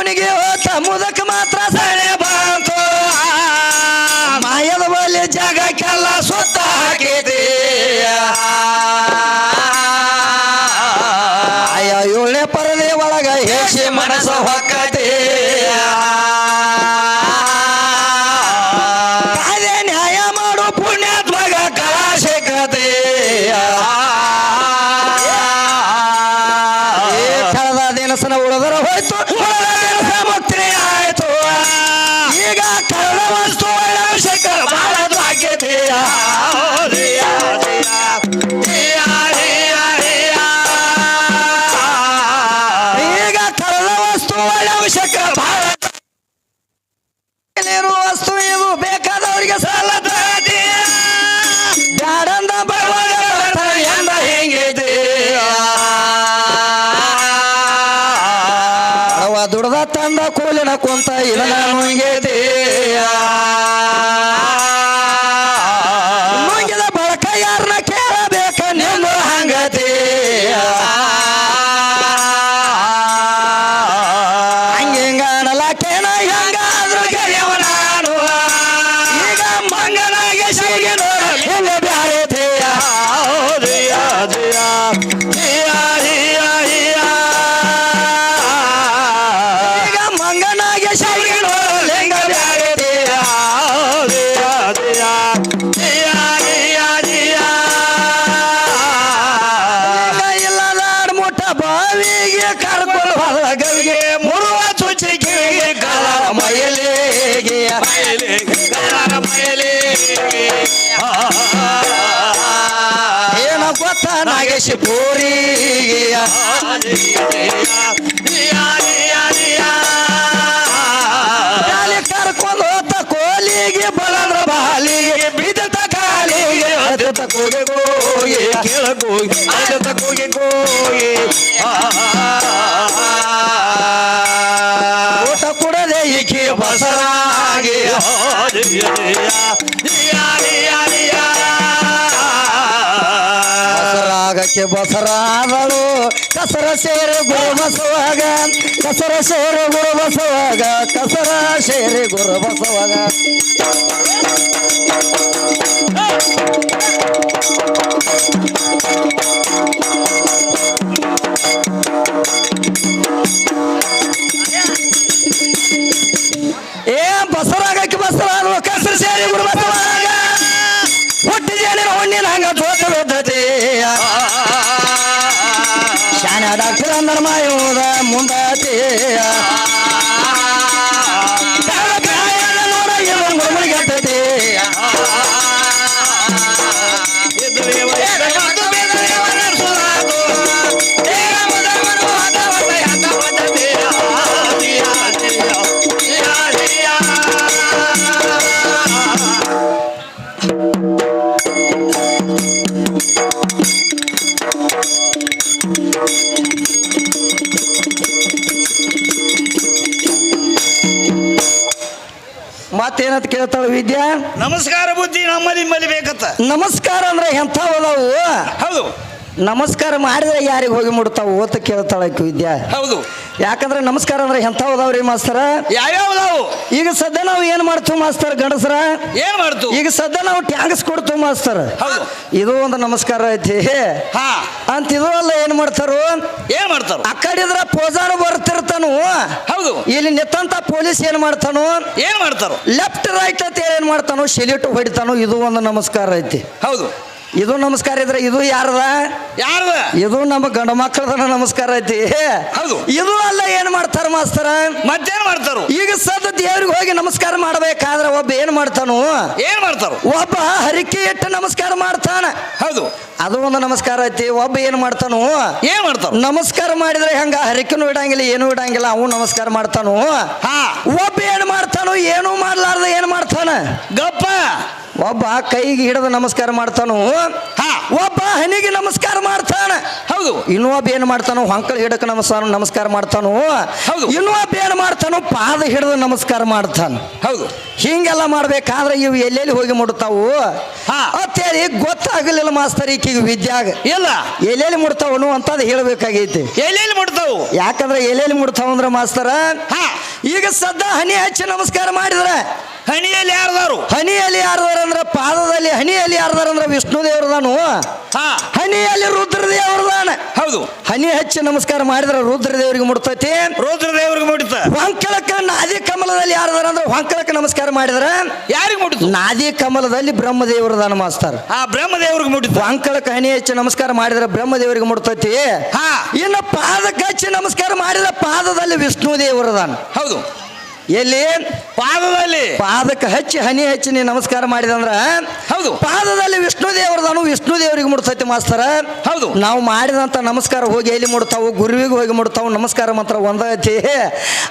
ಮನೆಗೆ ಹೋತ ಮುದಕ ಮಾತ್ರ ಸಳೆ ಕೂಲಿನ ಕುಂತ ಇಲ್ಲ ನುಂಗಿದೆ ಪೂರಿಗೆ ಗಾಲಿ ಕರ್ಕೊಂಡು ಹೋತ ಕೋಲಿಗೆ, ಬಲಂದ್ರ ಬಾಲಿಗೆ ಬಿದ್ದ ಕಾಲಿಗೆ ಅದ ತಕೋಗೆ ಗೋಗಿ ಕೇಳ ಗೋಗಿ ಅದ ಗೋಯೆ ಗೋಗಿ ಊಟ ಕುಡದೆ ಈಕೆ ಬಸರಾಗಿ. ಬಸರಾಗಕ್ಕೆ ಬಸರಾದಳು ಕಸರ ಸೇರಿ ಗುರು ಬಸವಾಗ. ಕಸರ ಸೇರಿ ಗುರು ಬಸವಾಗ. ಕಸರ ಸೇರಿ ಗುರು ಬಸವಾಗ. ಏ, ಬಸರಾಗಕ್ಕೆ ಬಸರಾದಳು ಕಸರ ಸೇರಿ ಗುರು ಡಾಕ್ಟರ್ ಅಂದರ ಮಾಯೋದ ನಮಸ್ಕಾರ ಅಂದ್ರೆ ಎಂಥವು ಅದಾವು? ಹೌದು. ನಮಸ್ಕಾರ ಮಾಡಿದ್ರೆ ಯಾರಿಗೆ ಹೋಗಿ ಮುಡ್ತಾವು ಓತ ಕೇಳ್ತಾಳೆ ವಿದ್ಯಾ. ಹೌದು. ಯಾಕಂದ್ರೆ ನಮಸ್ಕಾರ ಅಂದ್ರೆ ಎಂಥ ಅದಾವ್ರಿ ಮಾಸ್ತರ? ಯಾವ್ಯಾವ ನಾವು ಈಗ ಸದ್ಯ ನಾವು ಏನ್ ಮಾಡ್ತೀವಿ ಮಾಸ್ತರ್ ಗಂಡಸರ? ಏನ್ ಮಾಡ್ತು ಈಗ ಸದ್ಯ ನಾವು ಟ್ಯಾಂಕ್ಸ್ ಕೊಡ್ತೀವಿ ಮಾಸ್ತರ್. ಹೌದು. ಇದು ಒಂದು ನಮಸ್ಕಾರ ಐತಿ. ಹಾ. ಅಂತ ಇದು ಅಲ್ಲ ಏನ್ ಮಾಡ್ತಾರು? ಏನ್ ಮಾಡ್ತಾರ? ಆ ಕಡಿದ್ರ ಪೋಜಾರು ಬರ್ತಿರ್ತಾನು. ಹೌದು. ಇಲ್ಲಿ ನಿತ್ತಂತ ಪೊಲೀಸ್ ಏನ್ ಮಾಡ್ತಾನು? ಏನ್ ಮಾಡ್ತಾರ? ಲೆಫ್ಟ್ ರೈಟ್ ಅಂತ ಏನ್ ಮಾಡ್ತಾನು? ಸೆಲ್ಯೂಟ್ ಹೊಡಿತಾನು. ಇದು ಒಂದು ನಮಸ್ಕಾರ ಐತಿ. ಹೌದು. ಇದು ನಮಸ್ಕಾರ ಇದ್ರೆ ಇದು ಯಾರದ? ಯಾರದ? ಇದು ನಮ್ಮ ಗಂಡ ಮಕ್ಕಳದ ನಮಸ್ಕಾರ ಐತಿ. ಹೌದು. ಇದು ಅಲ್ಲ ಏನ್ ಮಾಡ್ತಾರ ಮಾಸ್ತರ? ಮತ್ತೇನ್ ಮಾಡ್ತಾರು? ಈಗ ಸದ ದೇವ್ರಿಗೆ ಹೋಗಿ ನಮಸ್ಕಾರ ಮಾಡ್ಬೇಕಾದ್ರೆ ಒಬ್ಬ ಏನ್ ಮಾಡ್ತಾನು? ಏನ್ ಮಾಡ್ತಾರ? ಒಬ್ಬ ಹರಿಕೆ ಇಟ್ಟು ನಮಸ್ಕಾರ ಮಾಡ್ತಾನ. ಹೌದು. ಅದು ಒಂದು ನಮಸ್ಕಾರ ಐತಿ. ಒಬ್ಬ ಏನ್ ಮಾಡ್ತಾನು? ಏನ್ ಮಾಡ್ತಾನ ನಮಸ್ಕಾರ ಮಾಡಿದ್ರೆ ಹೆಂಗ? ಹರಿಕೆನೂ ಇಡಂಗಿಲ್ಲ ಏನು ಇಡಂಗಿಲ್ಲ ಅವನು ನಮಸ್ಕಾರ ಮಾಡ್ತಾನು? ಹಾ. ಒಬ್ಬ ಏನ್ ಮಾಡ್ತಾನು? ಏನು ಮಾಡ್ಲಾರ್ದ ಏನ್ ಮಾಡ್ತಾನ? ಗಪ್ಪ. ಒಬ್ಬ ಕೈಗೆ ಹಿಡಿದು ನಮಸ್ಕಾರ ಮಾಡ್ತಾನು ಹಾ ಒಬ್ಬ ಹನಿಗೆ ನಮಸ್ಕಾರ ಮಾಡ್ತಾನೆ. ಹೌದು. ಇನ್ನೊಬ್ಬ ಏನು ಮಾಡ್ತಾನೋ ಹೊಂಕಲ್ ಹಿಡಕ ನಮಸ್ಕಾರ ನಮಸ್ಕಾರ ಮಾಡ್ತಾನೋ ಹೌದು. ಇನ್ನೊಬ್ಬ ಏನು ಮಾಡ್ತಾನೋ ಪಾದ ಹಿಡಿದು ನಮಸ್ಕಾರ ಮಾಡ್ತಾನ. ಹೌದು. ಹಿಂಗೆಲ್ಲ ಮಾಡ್ಬೇಕಾದ್ರೆ ಇವು ಎಲ್ಲೆಲ್ಲಿ ಹೋಗಿ ಮುಡ್ತಾವು ಅತ್ತೇರಿ ಅಂತೇಳಿ ಗೊತ್ತಾಗಲಿಲ್ಲ ಮಾಸ್ತರ್ ಈಕಿಗೆ ವಿದ್ಯಾಗ. ಇಲ್ಲ. ಎಲ್ಲೆಲ್ಲಿ ಮುಡ್ತಾವನು ಅಂತದ್ ಹೇಳ್ಬೇಕಾಗೈತಿ. ಎಲ್ಲೆಲ್ಲಿ ಮುಡ್ತಾವು ಯಾಕಂದ್ರೆ ಎಲ್ಲೆಲ್ಲಿ ಮುಡ್ತಾವ ಅಂದ್ರೆ ಮಾಸ್ತರ ಹಾ. ಈಗ ಸದ್ದ ಹನಿ ಹಚ್ಚಿ ನಮಸ್ಕಾರ ಮಾಡಿದ್ರೆ. ಹನಿಯಲ್ಲಿ ಯಾರ್ದಾರು ಹನಿಯಲ್ಲಿ ಯಾರ್ದಾರ ಅಂದ್ರೆ ಪಾದದಲ್ಲಿ ಹನಿಯಲ್ಲಿ ಯಾರ್ದಾರ ಅಂದ್ರೆ ವಿಷ್ಣು ದೇವ್ರದಾನು ಹಾ. ಹನಿಯಲ್ಲಿ ರುದ್ರ ದೇವ್ರದಾನ ಹೌದು. ಹನಿ ಹಚ್ಚಿ ನಮಸ್ಕಾರ ಮಾಡಿದ್ರೆ ರುದ್ರದೇವರಿಗೆ ಮುಡ್ತೈತಿ ರುದ್ರ ದೇವ್ರಿಗೆ ಮುಡಿತ ಹೊಂಕಳಕ ನಾದಿ ಕಮಲದಲ್ಲಿ ಯಾರದಾರ ಅಂದ್ರೆ ಹೊಂಕಳಕ ನಮಸ್ಕಾರ ಮಾಡಿದ್ರೆ ಯಾರಿಗೆ ಮುಡಿತು ನಾದಿ ಕಮಲದಲ್ಲಿ ಬ್ರಹ್ಮದೇವ್ರದಾನ ಮಾಸ್ತಾರ ಆ ಬ್ರಹ್ಮದೇವರಿಗೆ ಮುಡಿತ ಹೊಂಕಳಕ ಹನಿ ಹಚ್ಚಿ ನಮಸ್ಕಾರ ಮಾಡಿದ್ರೆ ಬ್ರಹ್ಮದೇವರಿಗೆ ಮುಡ್ತೈತಿ ಹಾ. ಇನ್ನು ಪಾದಕ್ಕೆ ಹಚ್ಚಿ ನಮಸ್ಕಾರ ಮಾಡಿದ್ರೆ ಪಾದದಲ್ಲಿ ವಿಷ್ಣು ದೇವರದಾನ ಹೌದು. ಎಲ್ಲಿ? ಪಾದದಲ್ಲಿ. ಪಾದಕ್ಕೆ ಹಚ್ಚಿ ಹನಿ ಹಚ್ಚಿ ನೀ ನಮಸ್ಕಾರ ಮಾಡಿದಂದ್ರ ಹೌದು. ಪಾದದಲ್ಲಿ ವಿಷ್ಣು ದೇವರದಾನು ವಿಷ್ಣು ದೇವರಿಗೆ ಮುಡ್ತೈತಿ ಮಾಸ್ತರ. ಹೌದು. ನಾವು ಮಾಡಿದಂತ ನಮಸ್ಕಾರ ಹೋಗಿ ಎಲ್ಲಿ ಮುಡ್ತಾವು ಗುರುವಿಗೆ ಹೋಗಿ ಮುಡ್ತಾವು ನಮಸ್ಕಾರ ಮಾತ್ರ ಒಂದೈತಿ.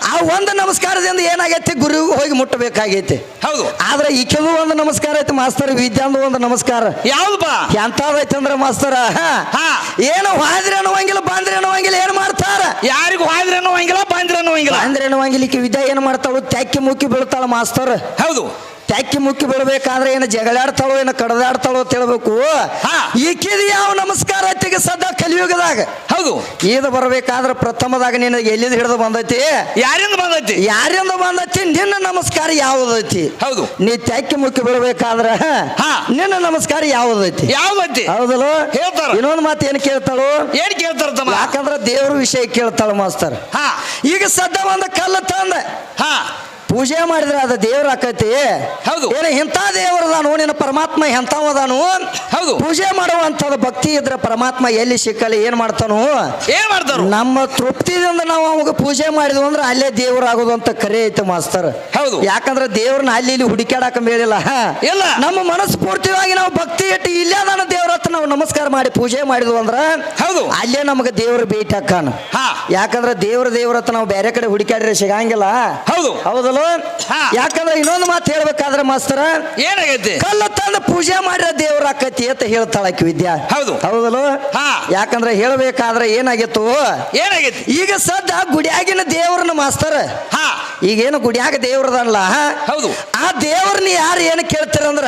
ಆ ಒಂದು ನಮಸ್ಕಾರದಿಂದ ಏನಾಗೈತಿ? ಗುರುವಿಗೆ ಹೋಗಿ ಮುಟ್ಟಬೇಕಾಗೈತಿ. ಹೌದು. ಆದ್ರೆ ಈಕೆದು ಒಂದು ನಮಸ್ಕಾರ ಐತಿ ಮಾಸ್ತರ್ ವಿದ್ಯಾಂದು ಒಂದು ನಮಸ್ಕಾರ. ಯಾವ್ದಪ್ಪ? ಎಂತಾದೈತಿ ಅಂದ್ರೆ ಮಾಸ್ತರ ಹಾ. ಏನು ಹಾದ್ರಿ ಅನ್ನುವಂಗಿಲ್ಲ ಬಾಂದ್ರೆ ಅನ್ನುವಂಗಿಲ್ಲ ಏನ್ ಮಾಡ್ತಾರ? ಯಾರಿಗೂ ಹಾದ್ರಿ ಅನ್ನೋಂಗಿಲ್ಲ ಬಾಂದ್ರೆ ಅನ್ನೋಂಗಿಲ್ಲ ಅಂದ್ರೆ ಅನ್ನುವಂಗಿಲ್ಲ ವಿದ್ಯಾ ಏನ್ ಮಾಡ್ತಾಳು ತ್ಯಾಕಿ ಮುಕ್ಕಿ ಬೀಳ್ತಾಳ ಮಾಸ್ತರ್. ಹೌದು. ತ್ಯಾಕಿ ಮುಕ್ಕಿ ಬಿಡ್ಬೇಕಾದ್ರೆ ಏನು ಜಗಳಾಡ್ತಾಳೋ ಏನು ಕಡದಾಡ್ತಾಳೋ ಅಂತ ಹೇಳ್ಬೇಕು. ಹಾ. ಈಕಿದ ಯಾವ ನಮಸ್ಕಾರ ಐತಿಗೆ ಸದಾ ಕಲಿಯುಗದಾಗ? ಹೌದು. ಇದು ಬರಬೇಕಾದ್ರೆ ಪ್ರಥಮದಾಗ ನಿನಗೆ ಎಲ್ಲಿಂದ ಹಿಡಿದು ಬಂದೈತಿ? ಯಾರಿಂದ ಬಂದೈತಿ? ಯಾರಿಂದ ಬಂದೈತಿ? ನಿನ್ನ ನಮಸ್ಕಾರ ಯಾವುದೈತಿ? ಹೌದು. ನೀ ತ್ಯಾಕಿ ಮುಕ್ಕಿ ಬಿಡಬೇಕಾದ್ರೆ ಹಾ. ನಿನ್ನ ನಮಸ್ಕಾರ ಯಾವುದೈತಿ? ಯಾವ್ದೈತಿ? ಹೌದಲ್ಲ? ಹೇಳ್ತಾರ. ಇನ್ನೊಂದು ಮಾತು ಏನು ಕೇಳ್ತಾಳು? ಏನ್ ಕೇಳ್ತಾರ ತಮ್ಮ? ಯಾಕಂದ್ರೆ ದೇವ್ರ ವಿಷಯ ಕೇಳ್ತಾಳು ಮಾಸ್ತರ್. ಹಾ. ಈಗ ಸದ್ದ ಒಂದು ಕಲ್ಲು ತಂದ. ಹಾ. ಪೂಜೆ ಮಾಡಿದ್ರೆ ಅದು ದೇವ್ರ ಆಕೈತಿ ಹೌದು. ಏನು ಇಂಥ ದೇವರದಾನು ನಿನ್ನ ಪರಮಾತ್ಮ ಎಂಥವದಾನು ಹೌದು. ಪೂಜೆ ಮಾಡುವಂಥದ್ದು ಭಕ್ತಿ ಇದ್ರೆ ಪರಮಾತ್ಮ ಎಲ್ಲಿ ಸಿಕ್ಕಲ್ಲಿ ಏನ್ ಮಾಡ್ತಾನು ಏನ್ ಮಾಡ್ತಾರ ನಮ್ಮ ತೃಪ್ತಿಯಿಂದ ನಾವು ಅವಾಗ ಪೂಜೆ ಮಾಡಿದ್ವು ಅಂದ್ರೆ ಅಲ್ಲೇ ದೇವರಾಗೋದು ಅಂತ ಕರೆ ಐತೆ ಮಾಸ್ತರ್ ಹೌದು. ಯಾಕಂದ್ರೆ ದೇವ್ರನ್ನ ಅಲ್ಲಿ ಇಲ್ಲಿ ಹುಡುಕ್ಯಾಡಕ ಮೇಲಿಲ್ಲ ಇಲ್ಲ. ನಮ್ಮ ಮನಸ್ಸು ಪೂರ್ತಿಯಾಗಿ ನಾವು ಭಕ್ತಿ ಇಟ್ಟು ಇಲ್ಲೇ ಅದಾನ ದೇವ್ರ ಹತ್ರ ನಾವು ನಮಸ್ಕಾರ ಮಾಡಿ ಪೂಜೆ ಮಾಡಿದ್ವು ಅಂದ್ರೆ ಹೌದು. ಅಲ್ಲೇ ನಮಗೆ ದೇವ್ರ ಭೇಟಿ ಹಾಕಾನ ಹಾ. ಯಾಕಂದ್ರೆ ದೇವ್ರ ದೇವ್ರ ಹತ್ರ ನಾವು ಬೇರೆ ಕಡೆ ಹುಡುಕ್ಯಾಡ್ರೆ ಸಿಗಂಗಿಲ್ಲ ಹೌದು ಹೌದಲ್ಲ ಹಾ. ಯಾಕಂದ್ರೆ ಇನ್ನೊಂದು ಮಾತು ಹೇಳ್ಬೇಕಾದ್ರೆ ಮಾಸ್ತರ ಏನಾಗೈತಿ? ಕಲ್ಲ ತಂದು ಪೂಜೆ ಮಾಡಿರೋ ದೇವ್ರ ಆಕತಿ ಅಂತ ಹೇಳ್ತಾಳಕಿ ವಿದ್ಯಾ. ಹೌದು. ಹೌದಲ್ಲ. ಯಾಕಂದ್ರೆ ಹೇಳ್ಬೇಕಾದ್ರೆ ಏನಾಗಿತ್ತು? ಏನಾಗೈತಿ? ಈಗ ಸದ್ದ ಗುಡಿಯಾಗಿನ ದೇವ್ರನ್ನ ಮಾಸ್ತರ ಹಾ. ಈಗೇನು ಗುಡಿಯಾಗ ದೇವ್ರದಲ್ಲ? ಹೌದು. ಆ ದೇವ್ರನ್ನ ಯಾರು ಏನು ಕೇಳ್ತಾರಂದ್ರ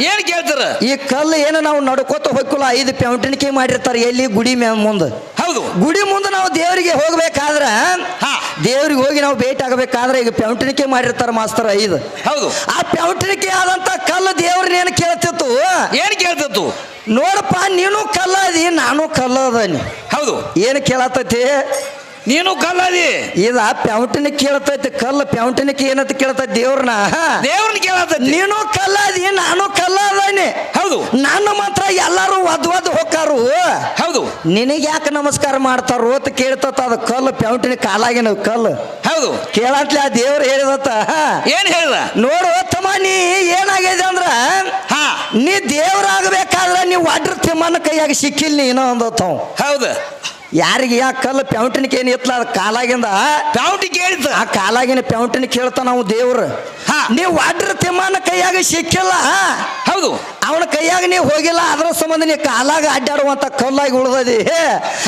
ಏನ್ ಕೇಳ್ತಾರ? ಈ ಕಲ್ಲು ಏನು ನಾವು ನಡ್ಕೋತ ಹೋಗ್ಕಲ್ಲ ಐದು ಪೆಂಟಣಿಕೆ ಮಾಡಿರ್ತಾರೆ ಎಲ್ಲಿ? ಗುಡಿ ಮುಂದೆ. ಹೌದು. ಗುಡಿ ಮುಂದೆ ನಾವು ದೇವರಿಗೆ ಹೋಗ್ಬೇಕಾದ್ರ. ದೇವ್ರಿಗೆ ಹೋಗಿ ನಾವು ಭೇಟಿ ಆಗಬೇಕಾದ್ರೆ ಈಗ ಪೆಂಟಣಿಕೆ ಮಾಡಿರ್ತಾರೆ ಮಾಸ್ತರ್ ಐದು. ಹೌದು. ಆ ಪೆಂಟಣಿಕೆ ಆದಂತ ಕಲ್ಲು ಏನು ಕೇಳ್ತಿತ್ತು? ಏನ್ ಕೇಳ್ತಿತ್ತು? ನೋಡಪ್ಪ ನೀನು ಕಲ್ಲ ಅದಿ ನಾನು ಕಲ್ಲ ಅದನಿ. ಹೌದು. ಏನು ಕೇಳತೈತಿ? ನೀನು ಕಲ್ಲದಿ. ಇದ ಪ್ಯಾಂಟಿನ ಕೇಳ್ತೈತಿ ಕಲ್ಲ ಪ್ಯಾಂಟಿನಕ್ಕೆ ಏನಂತ ಕೇಳ್ತೈತಿ ದೇವ್ರನ್ನ? ದೇವ್ರನ್ನ ಕೇಳದ ನೀನು ಕಲ್ಲದಿ ನಾನು ಕಲ್ಲ ಅದನಿ ಹೌದು. ನಾನು ಮಾತ್ರ ಎಲ್ಲಾರು ಒದ್ ಒದ್ ಹೋಗ್ತಾರು ಹೌದು. ನಿನಗೆ ಯಾಕೆ ನಮಸ್ಕಾರ ಮಾಡ್ತಾರೋ ಅಂತ ಕೇಳ್ತತ ಅದು ಕಲ್ಲು ಪ್ಯಾಂಟಿನ ಕಾಲಾಗಿನ ಕಲ್ಲು. ಹೌದು. ಕೇಳತ್ಲೆ ಆ ದೇವ್ರು ಹೇಳಿದತ್ತ ಏನ್ ಹೇಳ್ದ? ನೋಡು ತಮ್ಮ ನೀ ಏನಾಗಿದೆ ಅಂದ್ರ ಹಾ. ನೀ ದೇವ್ರಾಗಬೇಕಾದ್ರೆ ನೀವು ಅಡ್ರ ತಿಮ್ಮನ ಕೈಯಾಗ ಸಿಕ್ಕಿಲ್ಲ ನೀನು ಅಂದತ್ತವ್. ಹೌದು. ಯಾರಿಗೆ ಯಾ ಕಲ್ಲು ಪೆಂಟನಿಕೆ ಏನು ಎತ್ತಲ ಅದು ಕಾಲಾಗಿಂದ. ಪ್ಯಾಂಟಿ ಕೇಳಿತ ಆ ಕಾಲಾಗಿನ ಪ್ಯಾಂಟಿನ ಕೇಳ್ತಾ ನಾವು ದೇವ್ರು. ಹಾ. ನೀವು ವಾಡ್ರ ತಿಮ್ಮನ ಕೈಯಾಗ ಸಿಕ್ಕಿಲ್ಲ. ಹೌದು. ಅವನ ಕೈಯಾಗ ನೀವು ಹೋಗಿಲ್ಲ ಅದರ ಸಂಬಂಧ ನೀವು ಕಾಲಾಗ ಅಡ್ಡಾಡುವಂತ ಕಲ್ಲಾಗಿ ಉಳ್ದದಿ.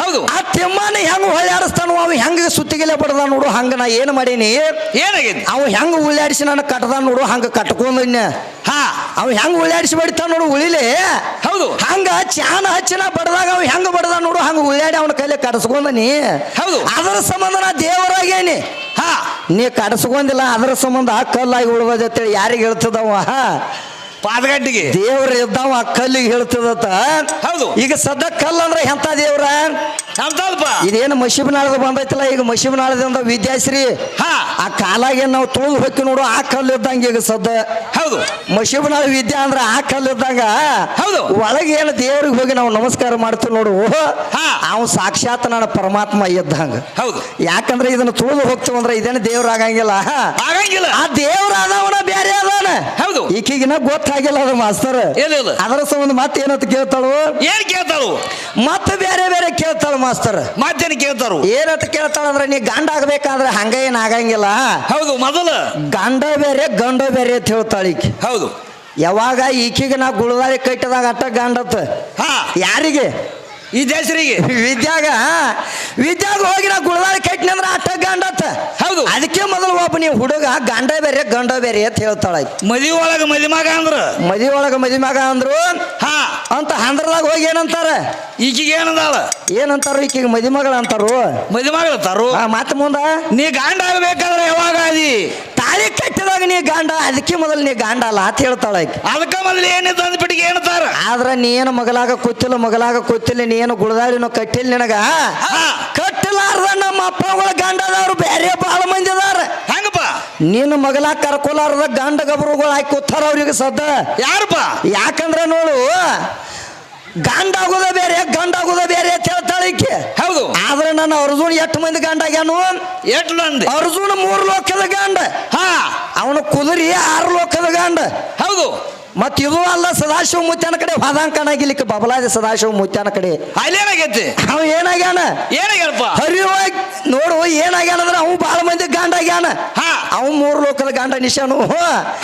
ಹೌದು. ಆ ತಿಮ್ಮನ ಹೆಂಗ್ ಹೊಳ್ಯಾಡಿಸ್ತಾನ ಅವ್ ಹೆಂಗ ಸುತ್ತಿಗೆಲೆ ಬಡದ ನೋಡು ಹಂಗ ನಾ ಏನ್ ಮಾಡೀನಿ? ಏನಾಗೈತಿ? ಅವ್ ಹೆಂಗ ಉಳ್ಳಾಡಿಸಿ ನನ್ನ ಕಟ್ಟದ ನೋಡು ಹಂಗ ಕಟ್ಕೊಂಡ ಹಾ. ಅವ್ ಹೆಂಗ ಉಳ್ಳಾಡಿಸಿ ಬಡಿತಾನ ನೋಡು ಉಳಿಲೆ? ಹೌದು. ಹಂಗ ಚಾನ ಹಚ್ಚಿನ ಬಡದಾಗ ಅವ್ ಹೆಂಗ ಬಡದ ನೋಡು ಹಂಗ ಉಳ್ಳಾಡಿ ಅವನ ಕೈಲಿ ಕಡಸ್ಕೊಂಡನಿ ಹೌದು. ಅದರ ಸಂಬಂಧ ನಾ ದೇವರಾಗೇನಿ. ಹಾ. ನೀ ಕಡಸ್ಕೊಂಡಿಲ್ಲ ಅದರ ಸಂಬಂಧ ಆ ಕಲ್ಲಾಗಿ ಉಳ್ದೈತೇಳಿ ಯಾರಿಗೆ ಹೇಳ್ತದವ? ಪಾದಗಡ್ಡಿಗೆ. ದೇವ್ರ ಇದ್ದಾವ ಆ ಕಲ್ಲಿಗೆ ಹೇಳ್ತದತ್ತ? ಹೌದು. ಈಗ ಸದ್ಯ ಕಲ್ಲು ಅಂದ್ರೆ ಎಂತ ದೇವ್ರ? ಅಂತದಪ್ಪ ಇದೇನು ಮಶಿಬನಾಳದ ಬಂದೈತಲ್ಲ ಈಗ ಮಶಿಬನಾಳದಿಂದ ವಿದ್ಯಾಶ್ರೀ ಹಾ. ಆ ಕಾಲಾಗೆ ನಾವು ತುಳಿದು ಹೋಗಿ ನೋಡು ಆ ಕಲ್ಲು ಇದ್ದಂಗೆ ಈಗ ಸದ್ದ. ಹೌದು. ಮಶಿಬನಾಳ ವಿದ್ಯಾ ಅಂದ್ರೆ ಆ ಕಲ್ಲು ಇದ್ದಂಗ ಹೌದು. ಒಳಗೆ ಏನು ದೇವ್ರಿಗೆ ಹೋಗಿ ನಾವು ನಮಸ್ಕಾರ ಮಾಡ್ತೀವಿ ನೋಡು. ಹಾ. ಅವ್ ಸಾಕ್ಷಾತ್ ನನ್ನ ಪರಮಾತ್ಮ ಇದ್ದಂಗ. ಹೌದು. ಯಾಕಂದ್ರೆ ಇದನ್ನ ತುಳಿದು ಹೋಗ್ತೀವಿ ಅಂದ್ರೆ ಇದೇನು ದೇವ್ರ ಆಗಂಗಿಲ್ಲ. ಆಗಂಗಿಲ್ಲ. ಆ ದೇವ್ರ ಆದವನ ಬೇರೆ ಅದಾನ. ಹೌದು. ಈಕಿಗಿನ ಗೊತ್ತಾಗಿಲ್ಲ ಅದು ಮಾಸ್ತರ್. ಇಲ್ಲ ಇಲ್ಲ. ಅದರ ಸಂಬಂಧ ಮತ್ತೆ ಏನಂತ ಕೇಳ್ತಾಳು? ಏನ್ ಕೇಳ್ತಾಳು? ಮತ್ತೆ ಬೇರೆ ಬೇರೆ ಕೇಳ್ತಾಳ ಮಾಸ್ತರ್. ಮಾತೇನು ಕೇಳ್ತಾರು. ಏನಂತ ಕೇಳ್ತಾಳ ಅಂದ್ರೆ ನೀ ಗಂಡ ಆಗ್ಬೇಕಾದ್ರೆ ಹಂಗ ಏನ್ ಆಗಂಗಿಲ್ಲ. ಹೌದು ಮೊದಲು. ಗಂಡ ಬೇರೆ ಗಂಡ ಬೇರೆ ಅಂತ ಹೇಳ್ತಾಳ ಈಕಿ. ಹೌದು. ಯಾವಾಗ ಈಕಿಗೆ ನಾ ಗುಳದಾರಿ ಕಟ್ಟಿದಾಗ ಅಟ್ಟ ಗಂಡತ್ ಹಾ. ಯಾರಿಗೆ? ಈ ದೇಶರಿಗೆ. ವಿದ್ಯಾಗ ವಿದ್ಯಾಗ ಹೋಗಿ ನಾ ಗುಳದಾರಿ ಕಟ್ಟಿನಂದ್ರ ಅಟ್ಟ ಗಂಡತ್ ಹೌದು. ಅದಕ್ಕೆ ಮೊದಲು ಒಬ್ಬ ನೀವು ಹುಡುಗ ಗಂಡ ಬೇರೆ ಗಂಡ ಬೇರೆ ಅಂತ ಹೇಳ್ತಾಳ. ಮದಿ ಒಳಗ ಮದಿ ಮಗ ಅಂದ್ರ? ಮದಿ ಒಳಗ ಮದಿ ಮಗ ಅಂದ್ರು ಹಾ. ಅಂತ ಹಂದ್ರದಾಗ ಹೋಗಿ ಏನಂತಾರ? ಈಕಿಗೆ ಏನಂದಾಳ? ಏನಂತಾರು ಈಕಿಗೆ ಮದಿ ಮಗಳ ಅಂತಾರು? ಮದಿ ಮಗಳ ತಾರು ಆ, ಮತ್ತೆ ಮುಂದ? ನೀ ಗಾಂಡ ಆಗ್ಬೇಕಾದ್ರೆ ಯಾವಾಗ ಅದಿ ತಾಳಿ ಕಟ್ಟಿದಾಗ ನೀ ಗಾಂಡ ಅದಕ್ಕೆ ಮೊದಲು ನೀ ಗಾಂಡ ಅಲ್ಲ ಅಂತ ಹೇಳ್ತಾಳ ಅದಕ್ಕೆ ಮೊದಲು ಏನಿತ್ತು ಅಂದ್ಬಿಟ್ಟಿಗೆ ಏನಂತಾರ? ಆದ್ರ ನೀ ಏನು ಮಗಲಾಗ ಕೂತಿಲ್ಲ ಮಗಲಾಗ ಕೂತಿಲ್ಲ ನೀ ಏನು ಗುಳದಾಳಿನೋ ಕಟ್ಟಿಲ್ಲ ನಿನಗ. ಹಾ. ಕಟ್ಟಲಾರ್ದ ನಮ್ಮ ಅಪ್ಪಗಳ ಗಂಡದವ್ರು ಬೇರೆ ಬಹಳ ಮಂದಿ ಅದಾರ. ಹೆಂಗಪ್ಪ? ನಿನ್ನ ಮಗಲ ಕರ್ಕೊಲಾರ್ದ ಗಂಡ ಗಬರುಗಳು ಹಾಕಿ ಕೂತಾರ ಅವ್ರಿಗೆ ಸದ್ದ. ಯಾರಪ್ಪ? ಯಾಕಂದ್ರೆ ನೋಡು ಗಂಡ ಆಗೋದ ಬೇರೆ ಗಂಡ ಆಗೋದ ಬೇರೆ ಅಂತ ಹೇಳ್ತಾಳೆ ಈಕೆ. ಹೌದು. ಆದ್ರೆ ನನ್ನ ಅರ್ಜುನ್ ಎಷ್ಟು ಮಂದಿ ಗಂಡ ಆಗ್ಯಾನು? ಎಷ್ಟು ಮಂದಿ? ಅರ್ಜುನ್ ಮೂರು ಲೋಕದ ಗಂಡ. ಹಾ. ಅವನು ಕುದುರಿ ಆರು ಲೋಕದ ಗಂಡ. ಹೌದು. ಮತ್ ಇದು ಅಲ್ಲ ಸದಾಶಿವ ಮುತ್ಯಾನ ಕಡೆ ಹೊದಾಂಕನಾಗಿಲಿಕ್ಕೆ ಬಬಲಾದಿ ಸದಾಶಿವ ಮುತ್ಯಾನ ಕಡೆ. ಅಲ್ಲೇನಾಗೈತಿ? ಅವ ಏನಾಗ್ಯಾನ? ಏನಾಗ್ಯಾನಪ್ಪ? ಹರಿಯುವ ನೋಡು ಏನಾಗ್ಯಾನ ಅಂದ್ರೆ ಅವ್ ಬಹಳ ಮಂದಿ ಗಂಡ ಆಗ್ಯಾನ. ಹಾ. ಅವ್ ಮೂರು ಲೋಕದ ಗಂಡ ನಿಶಾನು.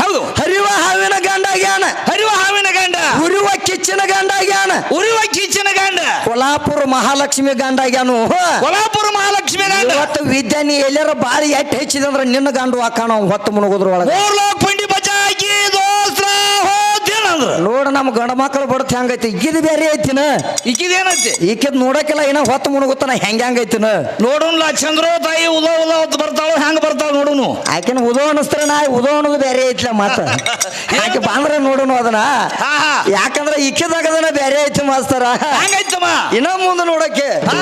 ಹೌದು. ಹರಿವ ಹಾವಿನ ಗಂಡ ಆಗ್ಯಾನ. ಹರಿವ ಹಾವಿನ ಗಂಡ. ಉರಿವ ಕಿಚ್ಚಿನ ಗಂಡ ಆಗ್ಯಾನ. ಉರಿವ ಕಿಚ್ಚಿನ ಗಂಡ. ಕೊಲ್ಹಾಪುರ ಮಹಾಲಕ್ಷ್ಮಿ ಗಂಡ ಆಗ್ಯಾನು. ಕೊಲ್ಹಾಪುರ ಮಹಾಲಕ್ಷ್ಮಿ ಗಂಡ. ಇವತ್ತು ವಿದ್ಯೆ ನೀ ಬಾರಿ ಎಟ್ಟು ಹೆಚ್ಚಿದಂದ್ರೆ ನಿನ್ನ ಗಂಡು ಹಾಕಾಣ ಹೊತ್ತು ಮುಳುಗೋದ್ರೊಳಗೆ ಮೂರು ಲೋಕ ಪಂಡಿ ಹೋದೇನಂದ್ರ ನೋಡ ನಮ್ಮ ಗಂಡ ಮಕ್ಕಳು ಬಡತ್ ಹೆಂಗೈತಿ? ಇಕ್ಕಿದ್ ಬೇರೆ ಐತಿನ? ಐತಿ ಈಕಿದ್ ನೋಡಕಿಲ್ಲ ಏನ ಹೊತ್ತು ಮುಣಗುತ್ತಾನ ಹೆಂಗ ಹೆಂಗೈತಿನ ನೋಡೋನ್ಲ ಚಂದ್ರ ತಾಯಿ ಉದೋ ಉದೋ ಹೊತ್ತು ಬರ್ತಾಳ ಹೆಂಗ ಬರ್ತಾಳ ನೋಡುನು. ಆಕಿನ ಉದೋ ಅನಿಸ್ತಾರ ನಾ ಉದೋ ಅನ್ನೋದು ಬೇರೆ ಐತ್ಲ ಮತ್ತ. ಯಾಕೆ ಬಂದ್ರ ನೋಡುನು ಅದನ್ನ. ಹಾ ಹಾ. ಯಾಕಂದ್ರ ಇಕ್ಕಿದಾಗದನ ಬೇರೆ ಐತಿ ಮಾಸ್ತರ. ಹೆಂಗೈತಮ್ಮ ಇನ್ನ ಮುಂದೆ ನೋಡಕ್ಕೆ. ಹಾ.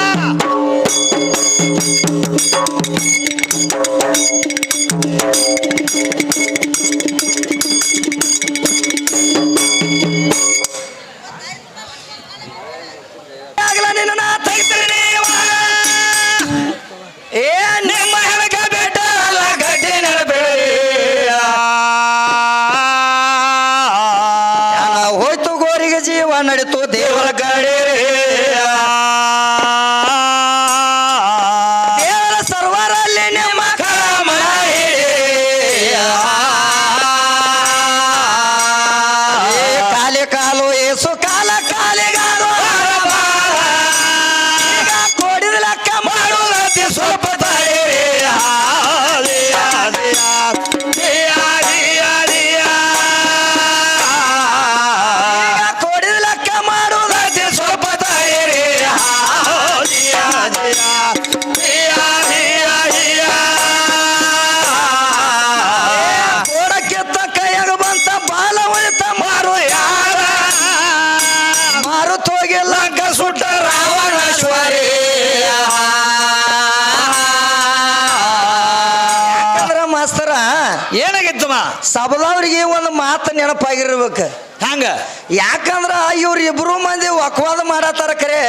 ಏನಾಗೈತಮ್ಮ ಸಬದವ್ರಿಗೆ ಒಂದು ಮಾತು ನೆನಪಾಗಿರ್ಬೇಕು. ಹಂಗ? ಯಾಕಂದ್ರ ಇವ್ರು ಇಬ್ರು ಮಂದಿ ವಕವಾದ ಮಾಡತ್ತಾರ ಕರೆ.